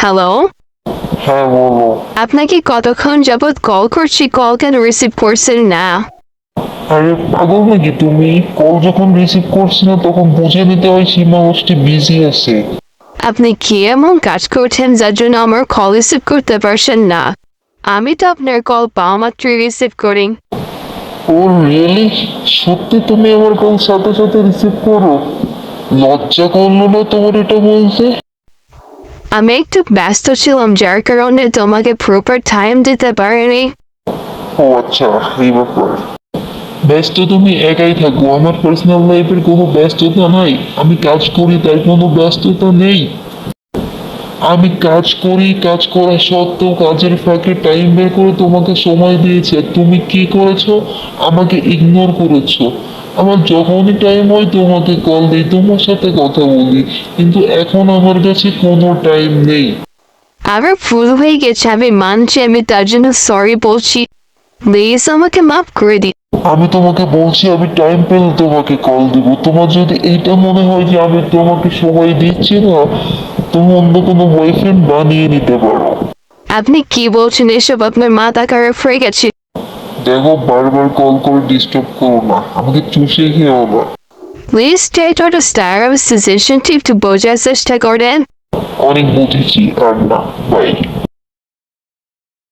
Hello হ্যাঁ বলো আপনাকে কতক্ষণ যাবৎ কল করছি কল কেন রিসিভ করছেন না? আরে পাগল নাকি তুমি কল যখন রিসিভ করছি না তখন বুঝে নিতে হয় সীমা গোষ্ঠী বিজি আছে। আপনি কি এমন কাজ করছেন যার জন্য আমার কল রিসিভ করতে পারছেন না? আমি তো আপনার কল পাওয়া মাত্রই রিসিভ করি। ও রিয়েলি সত্যি তুমি আমার কল সাথে সাথে রিসিভ করো? লজ্জা করল না তোমার এটা বলতে? আমি একটু ব্যস্ত ছিলাম যার কারণে তোমাকে প্রপার টাইম দিতে পারিনি। ও আচ্ছা এই ব্যাপার। ব্যস্ত তুমি একাই থাকো আমার পার্সোনাল লাইফের কোনো ব্যস্ততা নাই। আমি কাজ করি তাই কোনো ব্যস্ততা নেই। আমি কাজ করি কাজ করা সত্ত্বেও কাজের ফাঁকে টাইম বের করে তোমাকে সময় দিয়েছি। আর তুমি কি করেছ? আমাকে ইগনোর করেছ। আমার যখনই টাইম হয় তোমাকে কল দিই তোমার সাথে কথা বলি। কিন্তু এখন আমার কাছে কোনো টাইম নেই। আমার ভুল হয়ে গেছে আমি মানছি আমি তার জন্য সরি বলছি। প্লিজ আমাকে মাফ করে দিন। আমি তোমাকে বলছি আমি টাইম পেলে তোমাকে কল দিব। তোমার যদি এইটা মনে হয় যে আমি তোমাকে সময় দিচ্ছি না তুমি অন্য কোনো বয়ফ্রেন্ড বানিয়ে নিতে পারো। আপনি কি বলছেন এসব? আপনার মাথা খারাপ হয়ে গেছে। দেখো বারবার কল করে ডিস্টার্ব করো না। আমাকে চুষে খেয়েও না please state or star of সিচুয়েশনটি একটু বোঝার চেষ্টা করেন অনেক বুঝেছি আর না বাই